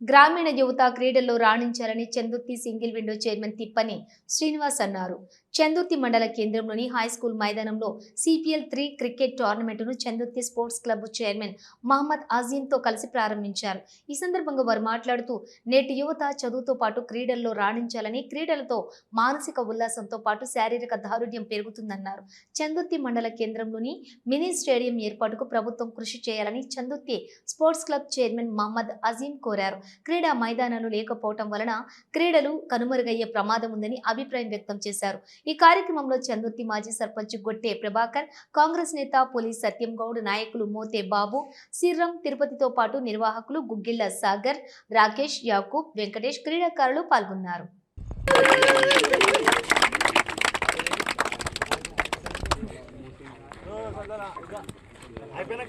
గ్రామీణ యువత క్రీడల్లో రాణించాలని Chandurthi single window chairman Thippani Srinivas అన్నారు. చందుర్తి మండల కేంద్రంలోని హై స్కూల్ మైదానంలో CPL three cricket టోర్నమెంటును Chandurthi sports club chairman Mohammed అజీంతో కలిసి ప్రారంభించారు. ఈ సందర్భంగా వారు మాట్లాడుతూ నేటి యువత చదువుతో పాటు క్రీడల్లో రాణించాలని క్రీడలతో మానసిక ఉల్లాసంతో పాటు శారీరక దారుఢ్యం పెరుగుతుందన్నారు. చందుర్తి మండల కేంద్రంలోని మినీ స్టేడియం ఏర్పాటుకు ప్రభుత్వం కృషి చేయాలని Chandurthi sports club chairman Mohammed Azeem కోరారు. క్రీడా మైదానాలు లేకపోవటం వలన క్రీడలు కనుమరుగయ్యే ప్రమాదం ఉందని అభిప్రాయం వ్యక్తం చేశారు. ఈ కార్యక్రమంలో చందుర్తి మాజీ సర్పంచ్ గొట్టె ప్రభాకర్ కాంగ్రెస్ నేత పోలీస్ సత్యం గౌడ్ నాయకులు మోతే బాబు సిర్రం తిరుపతితో పాటు నిర్వాహకులు గుగ్గిళ్ళ సాగర్ రాకేష్ యాకూబ్ వెంకటేష్ క్రీడాకారులు పాల్గొన్నారు.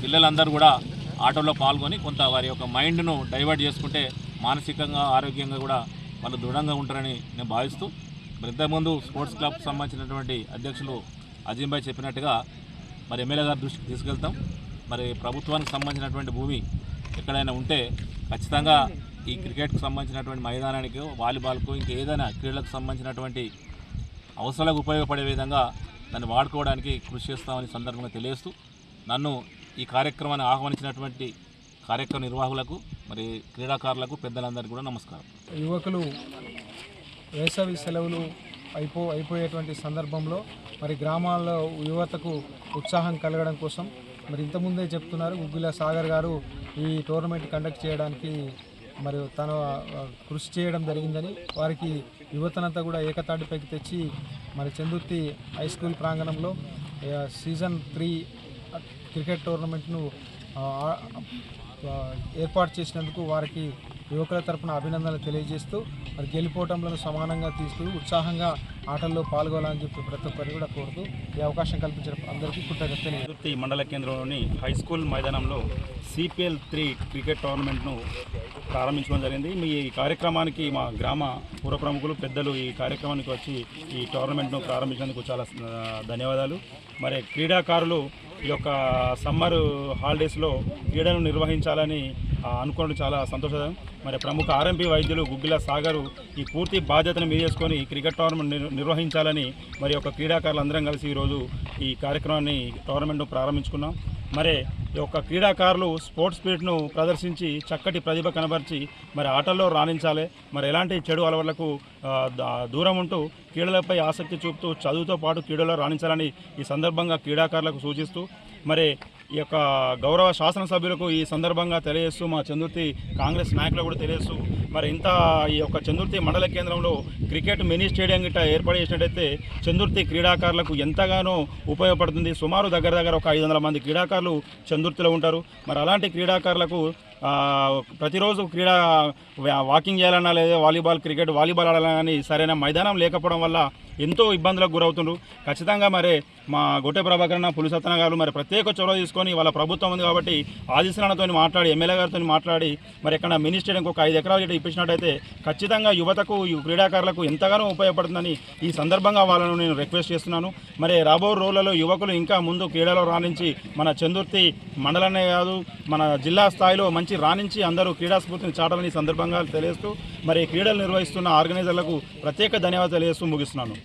పిల్లలందరూ కూడా ఆటోలో పాల్గొని కొంత వారి యొక్క మైండ్ను డైవర్ట్ చేసుకుంటే మానసికంగా ఆరోగ్యంగా కూడా వాళ్ళు దృఢంగా ఉంటారని నేను భావిస్తూ మరి ఇంతకుముందు స్పోర్ట్స్ క్లబ్ సంబంధించినటువంటి అధ్యక్షులు అజీంబాయ్ చెప్పినట్టుగా మరి ఎమ్మెల్యే గారి దృష్టికి తీసుకెళ్తాం. మరి ప్రభుత్వానికి సంబంధించినటువంటి భూమి ఎక్కడైనా ఉంటే ఖచ్చితంగా ఈ క్రికెట్కు సంబంధించినటువంటి మైదానానికి వాలీబాల్కు ఇంకా ఏదైనా క్రీడలకు సంబంధించినటువంటి అవసరాలకు ఉపయోగపడే విధంగా దాన్ని వాడుకోవడానికి కృషి చేస్తామని సందర్భంగా తెలియస్తూ నన్ను ఈ కార్యక్రమాన్ని ఆహ్వానించినటువంటి కార్యక్రమ నిర్వాహకులకు మరి క్రీడాకారులకు పెద్దలందరికీ కూడా నమస్కారం. యువకులు వేసవి సెలవులు అయిపో అయిపోయేటువంటి సందర్భంలో మరి గ్రామాల్లో యువతకు ఉత్సాహం కలగడం కోసం మరి ఇంతకుముందే చెప్తున్నారు. గుగ్గిల సాగర్ గారు ఈ టోర్నమెంట్ కండక్ట్ చేయడానికి మరి తను కృషి చేయడం జరిగిందని వారికి యువతనంతా కూడా ఏకతాటిపైకి తెచ్చి మరి చందుర్తి హై స్కూల్ ప్రాంగణంలో సీజన్ త్రీ క్రికెట్ టోర్నమెంట్ను ఏర్పాటు చేసినందుకు వారికి యువకుల తరపున అభినందనలు తెలియజేస్తూ మరి గెలిపోవటంలో సమానంగా తీస్తూ ఉత్సాహంగా ఆటల్లో పాల్గొనాలని చెప్పి ప్రతి ఒక్కరిని కూడా కోరుతూ ఈ అవకాశం కల్పించిన అందరికీ కృతజ్ఞతలు తెలియజేస్తున్నాను. మండల కేంద్రంలోని హై స్కూల్ మైదానంలో సిపిఎల్ త్రీ క్రికెట్ టోర్నమెంట్ను ప్రారంభించడం జరిగింది మీ ఈ కార్యక్రమానికి మా గ్రామ పూర్వ ప్రముఖులు పెద్దలు ఈ కార్యక్రమానికి వచ్చి ఈ టోర్నమెంట్ను ప్రారంభించినందుకు చాలా ధన్యవాదాలు మరి క్రీడాకారులు ఈ యొక్క సమ్మర్ హాలిడేస్లో క్రీడలు నిర్వహించాలని అనుకోవడం చాలా సంతోషం మరి ప్రముఖ ఆర్ఎంపీ వైద్యులు గుగ్గిల సాగరు ఈ పూర్తి బాధ్యతను మీదేసుకొని క్రికెట్ టోర్నమెంట్ నిర్వహించాలని మరి ఒక క్రీడాకారులు అందరం కలిసి ఈరోజు ఈ కార్యక్రమాన్ని టోర్నమెంట్ను ప్రారంభించుకున్నాం. మరి ఈ యొక్క క్రీడాకారులు స్పోర్ట్స్ స్పిరిట్ను ప్రదర్శించి చక్కటి ప్రతిభ కనబరిచి మరి ఆటల్లో రాణించాలి. మరి ఎలాంటి చెడు అలవాట్లకు దూరం ఉంటూ క్రీడలపై ఆసక్తి చూపుతూ చదువుతో పాటు క్రీడలో రాణించాలని ఈ సందర్భంగా క్రీడాకారులకు సూచిస్తూ మరి ఈ యొక్క గౌరవ శాసనసభ్యులకు ఈ సందర్భంగా తెలియజేస్తూ మా చందుర్తి కాంగ్రెస్ నాయకులకు కూడా తెలియజేస్తూ మరి ఇంత ఈ యొక్క చందుర్తి మండల కేంద్రంలో క్రికెట్ మినీ స్టేడియం గిట్ట ఏర్పాటు చేసినట్టయితే చందుర్తి క్రీడాకారులకు ఎంతగానో ఉపయోగపడుతుంది. సుమారు దగ్గర దగ్గర ఒక ఐదు వందల మంది క్రీడాకారులు చందుర్తిలో ఉంటారు. మరి అలాంటి క్రీడాకారులకు ప్రతిరోజు క్రీడా వాకింగ్ చేయాలన్నా లేదా వాలీబాల్ క్రికెట్ వాలీబాల్ ఆడాలన్నా కానీ సరైన మైదానం లేకపోవడం వల్ల ఎంతో ఇబ్బందులకు గురవుతుండ్రు. ఖచ్చితంగా మరి మా గొట్టె ప్రభాకరణ పులిసత్తన గారు మరి ప్రత్యేక చొరవ తీసుకొని వాళ్ళ ప్రభుత్వం ఉంది కాబట్టి ఆదిశనాలతో మాట్లాడి ఎమ్మెల్యే గారితో మాట్లాడి మరి ఎక్కడ మినీ స్టేడియంకి ఒక ఐదు ఎకరాలు ఇటు ఇప్పించినట్టయితే ఖచ్చితంగా యువతకు క్రీడాకారులకు ఎంతగానో ఉపయోగపడుతుందని ఈ సందర్భంగా వాళ్ళను నేను రిక్వెస్ట్ చేస్తున్నాను. మరి రాబో రోజులలో యువకులు ఇంకా ముందు క్రీడలో రాణించి మన చందుర్తి మండలమే కాదు మన జిల్లా స్థాయిలో మంచి రాణించి అందరూ క్రీడాస్ఫూర్తిని చాటాలని సందర్భంగా తెలియజేస్తూ మరి క్రీడలు నిర్వహిస్తున్న ఆర్గనైజర్లకు ప్రత్యేక ధన్యవాదాలు తెలియజేస్తూ ముగిస్తున్నాను.